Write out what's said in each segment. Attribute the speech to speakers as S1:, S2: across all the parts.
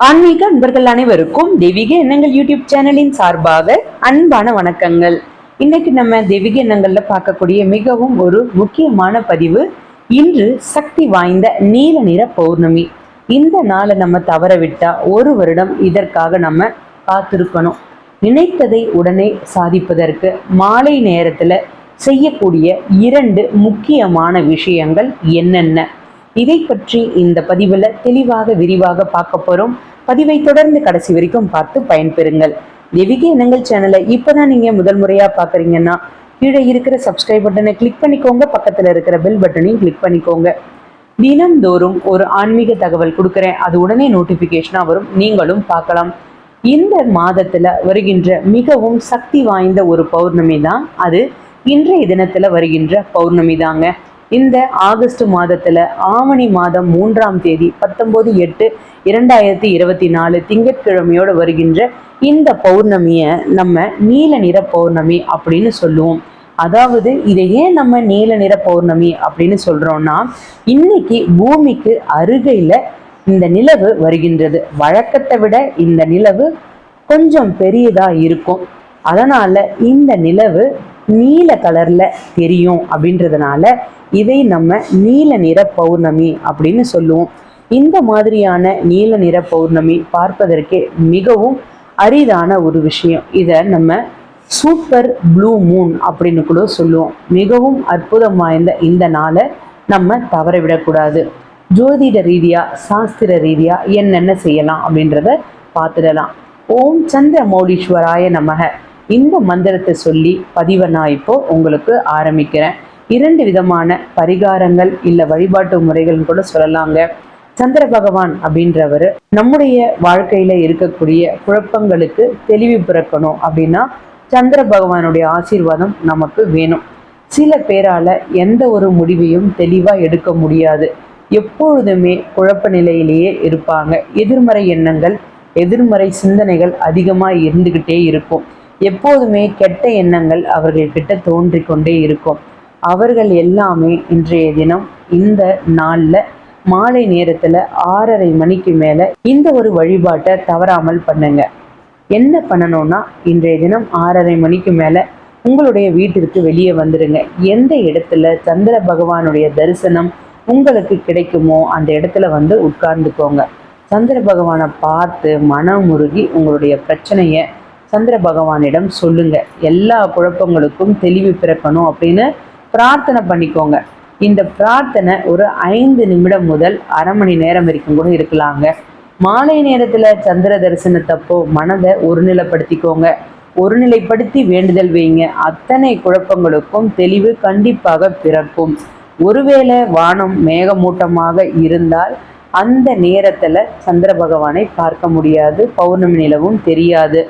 S1: ஆன்மீக அன்பர்கள் அனைவருக்கும் தெய்வீக எண்ணங்கள் யூடியூப் சேனலின் சார்பாக அன்பான வணக்கங்கள். இன்னைக்கு நம்ம தெய்வீக எண்ணங்கள்ல பார்க்கக்கூடிய மிகவும் ஒரு முக்கியமான பதிவு இன்று சக்தி வாய்ந்த நீல நிற பௌர்ணமி. இந்த நாளை நம்ம தவற விட்டா ஒரு வருடம் இதற்காக நம்ம காத்திருக்கணும். நினைத்ததை உடனே சாதிப்பதற்கு மாலை நேரத்துல செய்யக்கூடிய இரண்டு முக்கியமான விஷயங்கள் என்னென்ன? இதை பற்றி இந்த பதிவில் தெளிவாக விரிவாக பார்க்க போகிறோம் பதிவை தொடர்ந்து கடைசி வரைக்கும் பார்த்து பயன்பெறுங்கள். தெய்வீக இனங்கள் சேனலை இப்பதான் நீங்க முதல் முறையா பார்க்குறீங்கன்னா கீழே இருக்கிற சப்ஸ்கிரைப் பட்டனை கிளிக் பண்ணிக்கோங்க. பக்கத்துல இருக்கிற பெல் பட்டனையும் கிளிக் பண்ணிக்கோங்க. தினம்தோறும் ஒரு ஆன்மீக தகவல் கொடுக்குறேன். அது உடனே நோட்டிஃபிகேஷனாக வரும். நீங்களும் பார்க்கலாம். இந்த மாதத்துல வருகின்ற மிகவும் சக்தி வாய்ந்த ஒரு பௌர்ணமி தான் அது. இன்றைய தினத்துல வருகின்ற பௌர்ணமி தாங்க. இந்த ஆகஸ்ட் மாதத்துல ஆவணி மாதம் மூன்றாம் தேதி பத்தொன்பது எட்டு இரண்டாயிரத்தி இருபத்தி நாலு திங்கட்கிழமையோடு வருகின்ற இந்த பௌர்ணமியை நம்ம நீல நிற பௌர்ணமி அப்படின்னு சொல்லுவோம். அதாவது இதை ஏன் நம்ம நீல நிற பௌர்ணமி அப்படின்னு சொல்றோம்னா இன்னைக்கு பூமிக்கு அருகையில இந்த நிலவு வருகின்றது. வழக்கத்தை விட இந்த நிலவு கொஞ்சம் பெரியதா இருக்கும். அதனால இந்த நிலவு நீல கலர்ல தெரியும் அப்படின்றதுனால இதை நம்ம நீல நிற பௌர்ணமி அப்படின்னு சொல்லுவோம். இந்த மாதிரியான நீல நிற பௌர்ணமி பார்ப்பதற்கே மிகவும் அரிதான ஒரு விஷயம். இதை நம்ம சூப்பர் ப்ளூ மூன் அப்படின்னு கூட சொல்லுவோம். மிகவும் அற்புதம் வாய்ந்த இந்த நாளை நம்ம தவற விடக்கூடாது ஜோதிட ரீதியா சாஸ்திர ரீதியா என்னென்ன செய்யலாம் அப்படின்றத பார்த்துடலாம். ஓம் சந்திர மௌலீஸ்வராய நமக. இந்த மந்திரத்தை சொல்லி பதிவை நான் இப்போ உங்களுக்கு ஆரம்பிக்கிறேன். இரண்டு விதமான பரிகாரங்கள் இல்லை வழிபாட்டு முறைகள்னு கூட சொல்லலாங்க. சந்திர பகவான் அப்படின்றவர் நம்முடைய வாழ்க்கையில இருக்கக்கூடிய குழப்பங்களுக்கு தெளிவு பிறக்கணும் அப்படின்னா சந்திர பகவானுடைய ஆசீர்வாதம் நமக்கு வேணும். சில பேரால எந்த ஒரு முடிவையும் தெளிவா எடுக்க முடியாது. எப்பொழுதுமே குழப்ப நிலையிலேயே இருப்பாங்க. எதிர்மறை எண்ணங்கள் எதிர்மறை சிந்தனைகள் அதிகமா இருந்துகிட்டே இருக்கும். எப்போதுமே கெட்ட எண்ணங்கள் அவர்கள்கிட்ட தோன்றி கொண்டே இருக்கும். அவர்கள் எல்லாமே இன்றைய தினம் இந்த நாள்ல மாலை நேரத்துல ஆறரை மணிக்கு மேல இந்த ஒரு வழிபாட்டை தவறாமல் பண்ணுங்க. என்ன பண்ணணும்னா இன்றைய தினம் ஆறரை மணிக்கு மேல உங்களுடைய வீட்டிற்கு வெளியே வந்துடுங்க எந்த இடத்துல சந்திர பகவானுடைய தரிசனம் உங்களுக்கு கிடைக்குமோ அந்த இடத்துல வந்து உட்கார்ந்துக்கோங்க. சந்திர பகவானை பார்த்து மனமுருகி உங்களுடைய பிரச்சனையை சந்திர பகவானிடம் சொல்லுங்க. எல்லா குழப்பங்களுக்கும் தெளிவு பிறக்கணும் அப்படின்னு பிரார்த்தனை பண்ணிக்கோங்க. இந்த பிரார்த்தனை ஒரு ஐந்து நிமிடம் முதல் அரை மணி நேரம் வரைக்கும் கூட இருக்கலாங்க. மாலை நேரத்துல சந்திர தரிசனத்தப்போ மனதை ஒருநிலைப்படுத்திக்கோங்க. ஒருநிலைப்படுத்தி வேண்டுதல் வைங்க. அத்தனை குழப்பங்களுக்கும் தெளிவு கண்டிப்பாக பிறக்கும். ஒருவேளை வானம் மேகமூட்டமாக இருந்தால் அந்த நேரத்துல சந்திர பகவானை பார்க்க முடியாது. பௌர்ணமி நிலவும் தெரியாது.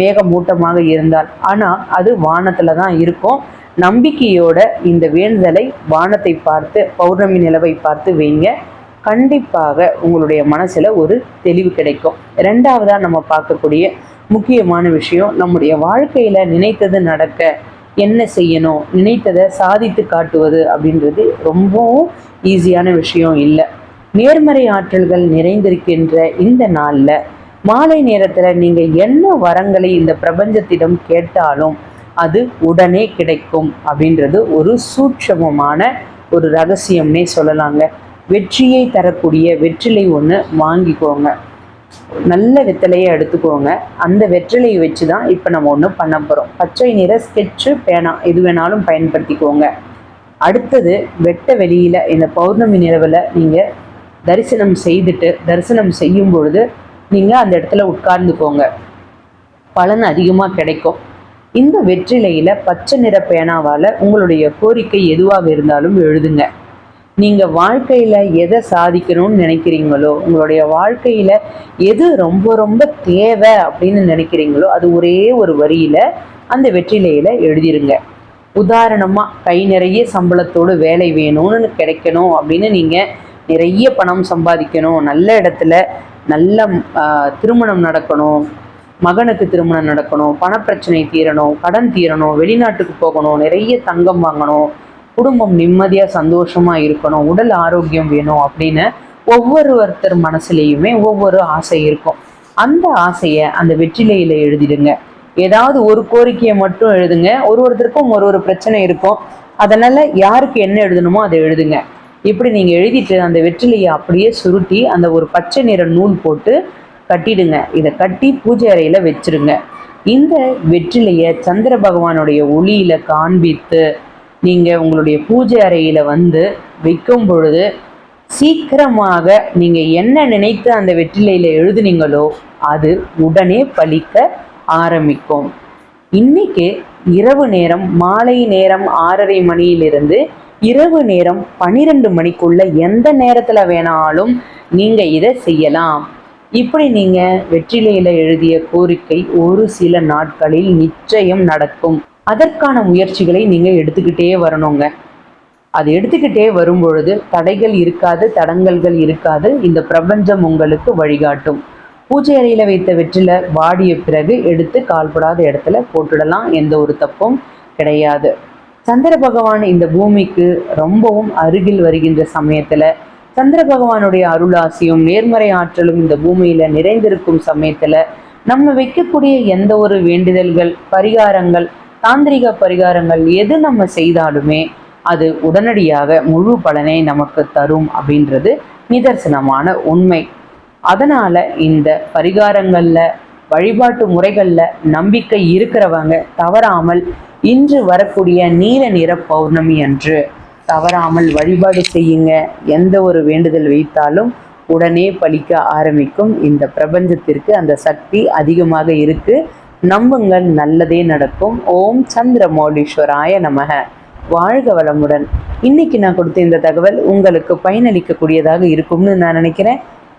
S1: வேகமூட்டமாக இருந்தால். ஆனால் அது வானத்தில் தான் இருக்கும். நம்பிக்கையோட இந்த வேண்டுதலை வானத்தை பார்த்து பௌர்ணமி நிலவை பார்த்து வைங்க. கண்டிப்பாக உங்களுடைய மனசில் ஒரு தெளிவு கிடைக்கும். ரெண்டாவதாக நம்ம பார்க்கக்கூடிய முக்கியமான விஷயம் நம்முடைய வாழ்க்கையில் நினைத்தது நடக்க என்ன செய்யணும் நினைத்ததை சாதித்து காட்டுவது அப்படின்றது ரொம்பவும் ஈஸியான விஷயம் இல்லை. நேர்மறை ஆற்றல்கள் நிறைந்திருக்கின்ற இந்த நாளில் மாலை நேரத்துல நீங்க என்ன வரங்களை இந்த பிரபஞ்சத்திடம் கேட்டாலும் அது உடனே கிடைக்கும் அப்படின்றது ஒரு சூட்சமமான ஒரு ரகசியம்னே சொல்லலாங்க. வெற்றியை தரக்கூடிய வெற்றிலை ஒன்று வாங்கிக்கோங்க. நல்ல வெத்தலையை எடுத்துக்கோங்க. அந்த வெற்றிலையை வச்சு தான் இப்போ நம்ம ஒன்று பண்ண போகிறோம் பச்சை நிற ஸ்கெட்சு பேனா எது வேணாலும் பயன்படுத்திக்கோங்க. அடுத்தது வெட்ட வெளியில் இந்த பௌர்ணமி நிலவில் நீங்கள் தரிசனம் செய்துட்டு தரிசனம் செய்யும் பொழுது நீங்கள் அந்த இடத்துல உட்கார்ந்துக்கோங்க. பலன் அதிகமாக கிடைக்கும். இந்த வெற்றிலையில் பச்சை நிற பேனாவால் உங்களுடைய கோரிக்கை எதுவாக இருந்தாலும் எழுதுங்க. நீங்கள் வாழ்க்கையில் எதை சாதிக்கணும்னு நினைக்கிறீங்களோ உங்களுடைய வாழ்க்கையில் எது ரொம்ப ரொம்ப தேவை அப்படின்னு நினைக்கிறீங்களோ அது ஒரே ஒரு வரியில் அந்த வெற்றிலையில் எழுதிருங்க. உதாரணமாக கை நிறைய சம்பளத்தோடு வேலை வேணும்னு கிடைக்கணும் அப்படின்னு நீங்கள் நிறைய பணம் சம்பாதிக்கணும் நல்ல இடத்துல நல்ல திருமணம் நடக்கணும் மகனுக்கு திருமணம் நடக்கணும் பணப்பிரச்சனை தீரணும் கடன் தீரணும் வெளிநாட்டுக்கு போகணும் நிறைய தங்கம் வாங்கணும் குடும்பம் நிம்மதியாக சந்தோஷமாக இருக்கணும் உடல் ஆரோக்கியம் வேணும் அப்படின்னு ஒவ்வொருத்தர் மனசுலேயுமே ஒவ்வொரு ஆசை இருக்கும். அந்த ஆசையை அந்த வெற்றிலையில் எழுதிடுங்க. ஏதாவது ஒரு கோரிக்கையை மட்டும் எழுதுங்க. ஒரு ஒருத்தருக்கும் ஒரு ஒரு பிரச்சனை இருக்கும். அதனால யாருக்கு என்ன எழுதணுமோ அதை எழுதுங்க. இப்படி நீங்கள் எழுதிட்டு அந்த வெற்றிலையை அப்படியே சுருட்டி அந்த ஒரு பச்சை நிற நூல் போட்டு கட்டிடுங்க. இதை கட்டி பூஜை அறையில் வச்சிருங்க. இந்த வெற்றிலையை சந்திர பகவானுடைய ஒளியில் காண்பித்து நீங்கள் உங்களுடைய பூஜை அறையில் வந்து வைக்கும் பொழுது சீக்கிரமாக நீங்கள் என்ன நினைத்து அந்த வெற்றிலையில் எழுதுனீங்களோ அது உடனே பலிக்க ஆரம்பிக்கும். இன்னைக்கு இரவு நேரம் மாலை நேரம் ஆறரை மணியிலிருந்து இரவு நேரம் பன்னிரெண்டு மணிக்குள்ள எந்த நேரத்துல வேணாலும் நீங்க இதை செய்யலாம். இப்படி நீங்க வெற்றிலையில எழுதிய கோரிக்கை ஒரு சில நாட்களில் நிச்சயம் நடக்கும். அதற்கான முயற்சிகளை நீங்க எடுத்துக்கிட்டே வரணுங்க. அது எடுத்துக்கிட்டே வரும்பொழுது தடைகள் இருக்காது தடங்கல்கள் இருக்காது. இந்த பிரபஞ்சம் உங்களுக்கு வழிகாட்டும். பூஜை அறையில வைத்த வெற்றில வாடிய பிறகு எடுத்து கால்படாத இடத்துல போட்டுடலாம். எந்த ஒரு தப்பும் கிடையாது. சந்திர பகவான் இந்த பூமிக்கு ரொம்பவும் அருகில் வருகின்ற சமயத்துல சந்திர பகவானுடைய அருளாசியும் நேர்மறை ஆற்றலும் இந்த பூமியில நிறைந்திருக்கும் சமயத்துல நம்ம வைக்கக்கூடிய எந்த ஒரு வேண்டுதல்கள் பரிகாரங்கள் தாந்திரிக பரிகாரங்கள் எது நம்ம செய்தாலுமே அது உடனடியாக முழு பலனை நமக்கு தரும் அப்படின்றது நிதர்சனமான உண்மை. அதனால இந்த பரிகாரங்களில் வழிபாட்டு முறைகள்ல நம்பிக்கை இருக்கிறவங்க தவறாமல் இன்று வரக்கூடிய நீல நிற பௌர்ணமி அன்று தவறாமல் வழிபாடு செய்யுங்க. எந்த ஒரு வேண்டுதல் வைத்தாலும் உடனே பலிக்க ஆரம்பிக்கும். இந்த பிரபஞ்சத்திற்கு அந்த சக்தி அதிகமாக இருக்கு. நம்புங்கள் நல்லதே நடக்கும். ஓம் சந்திரமௌலீஸ்வராய நமக. வாழ்க வளமுடன். இன்னைக்கு நான் கொடுத்த இந்த தகவல் உங்களுக்கு பயனளிக்கக்கூடியதாக இருக்கும்னு நான் நினைக்கிறேன்.